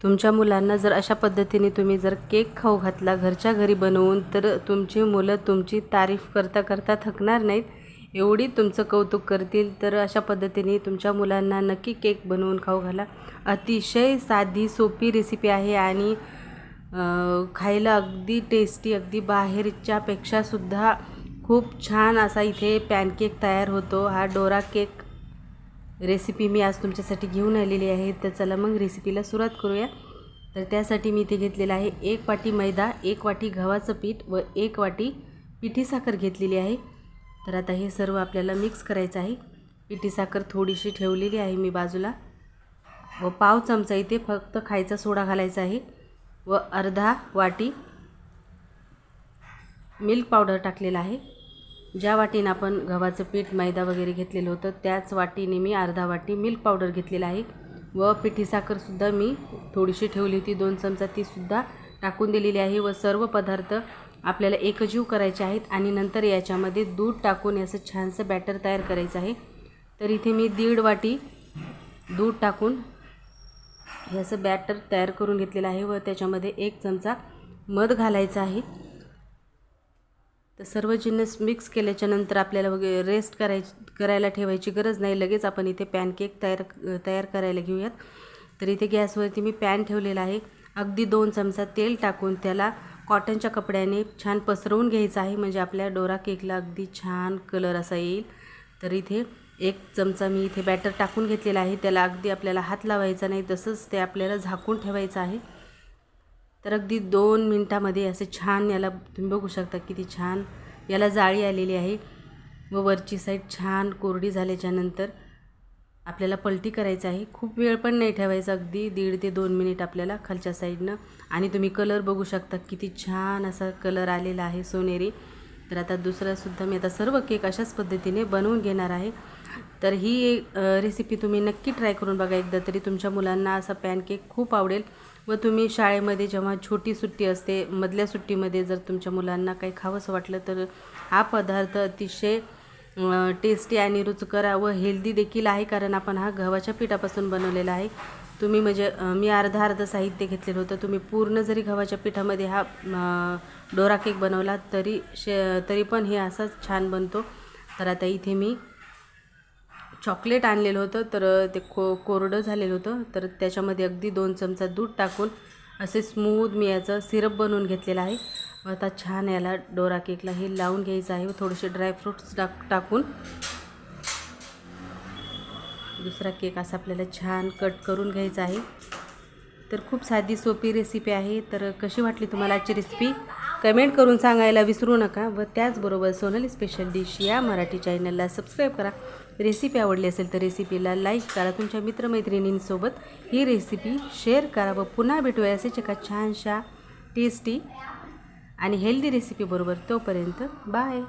तुमच्या मुलांना जर अशा पद्धतीने तुम्ही जर केक खाऊ घातला घरच्या घरी बनवून तर तुमची मुलं तुमची तारीफ करता करता थकणार नाहीत. एवढी तुमचं कौतुक करतील तर अशा पद्धतीने तुमच्या मुलांना नक्की केक बनवून खाऊ घाला. अतिशय साधी सोपी रेसिपी आहे आणि खायला अगदी टेस्टी अगदी बाहेरच्यापेक्षासुद्धा खूप छान असा इथे पॅनकेक तयार होतो. हा डोरा केक रेसिपी मी आज तुमच्यासाठी घेऊन आलेली आहे. तर चला मग रेसिपीला सुरुवात करूया. तर त्यासाठी मी इथे घेतलेलं आहे एक वाटी मैदा एक वाटी गव्हाचं पीठ व एक वाटी पिठी साखर घेतलेली आहे. तर आता हे सर्व आपल्याला मिक्स करायचं आहे. पिठी साखर थोडीशी ठेवलेली आहे मी बाजूला. व पाव चमचा इथे फक्त खायचा सोडा घालायचा आहे. व अर्धा वाटी मिल्क पावडर टाकलेला आहे. ज्या वाटीनं आपण गव्हाचं पीठ मैदा वगैरे घेतलेलं होतं त्याच वाटीने मी अर्धा वाटी मिल्क पावडर घेतलेला आहे. व पिठी साखरसुद्धा मी थोडीशी ठेवली होती दोन चमचा तीसुद्धा टाकून दिलेली आहे. व सर्व पदार्थ आपल्याला एकजीव करायचे आहेत आणि नंतर याच्यामध्ये दूध टाकून याचं छानसं बॅटर तयार करायचं आहे. तर इथे मी दीड वाटी दूध टाकून याचं बॅटर तयार करून घेतलेलं आहे व त्याच्यामध्ये एक चमचा मध घालायचा आहे. तर सर्व जिन्नस मिक्स केल्याच्यानंतर आपल्याला वगैरे रेस्ट कराय करायला ठेवायची गरज नाही. लगेच आपण इथे पॅनकेक तयार तयार करायला घेऊयात. तर इथे गॅसवरती मी पॅन ठेवलेला आहे. अगदी दोन चमचा तेल टाकून त्याला कॉटनच्या कपड्याने छान पसरवून घ्यायचं आहे. म्हणजे आपल्या डोरा केकला अगदी छान कलर असा येईल. तर इथे एक चमचा मी इथे बॅटर टाकून घेतलेला आहे. त्याला अगदी आपल्याला हात लावायचा नाही. तसंच ते आपल्याला झाकून ठेवायचं आहे. तर अगदी दोन मिनटामध्ये असे छान याला तुम्ही बघू शकता किती छान याला जाळी आलेली आहे. व वरची साईड छान कोरडी झाल्याच्यानंतर आपल्याला पलटी करायचं आहे. खूप वेळ पण नाही ठेवायचा अगदी दीड ते दोन मिनिट आपल्याला खालच्या साईडनं आणि तुम्ही कलर बघू शकता किती छान असा कलर आलेला आहे सोनेरी. तर आता दुसरासुद्धा मी आता सर्व केक अशाच पद्धतीने बनवून घेणार आहे. तर ही रेसिपी तुम्ही नक्की ट्राय करून बघा. एकदा तरी तुमच्या मुलांना असा पॅनकेक खूप आवडेल. व तुम्ही शाळेमध्ये जेव्हा छोटी सुट्टी असते मधल्या सुट्टीमध्ये जर तुमच्या मुलांना काही खावंसं वाटलं तर हा पदार्थ अतिशय टेस्टी आणि रुचकर व हेल्दी देखील आहे कारण आपण हा गव्हाच्या पिठापासून बनवलेला आहे. तुम्ही म्हणजे मी अर्धा अर्ध साहित्य घेतलेलं होतं. तुम्ही पूर्ण जरी गव्हाच्या पिठामध्ये हा डोरा केक बनवला तरी शे तरी पण हे असाच छान बनतो. तर आता इथे मी चॉकलेट आणलेलं होतं तर ते को कोरडं झालेलं होतं. तर त्याच्यामध्ये अगदी दोन चमचा दूध टाकून असे स्मूथ मी याचं सिरप बनवून घेतलेला आहे. आता छान याला डोरा केकला हे लावून घ्यायचं आहे व थोडेसे ड्रायफ्रूट्स टाक टाकून दुसरा केक असा आपल्याला छान कट करून घ्यायचा आहे. तर खूप साधी सोपी रेसिपी आहे. तर कशी वाटली तुम्हाला आजची रेसिपी कमेंट करून सांगायला विसरू नका व त्याचबरोबर सोनाली स्पेशल डिश या मराठी चॅनलला सबस्क्राईब करा. रेसिपी आवडली असेल तर रेसिपीला लाईक करा. तुमच्या मित्रमैत्रिणींसोबत ही रेसिपी शेअर करा व पुन्हा भेटूया. असेच एका छानशा टेस्टी आणि हेल्दी रेसिपीबरोबर तोपर्यंत बाय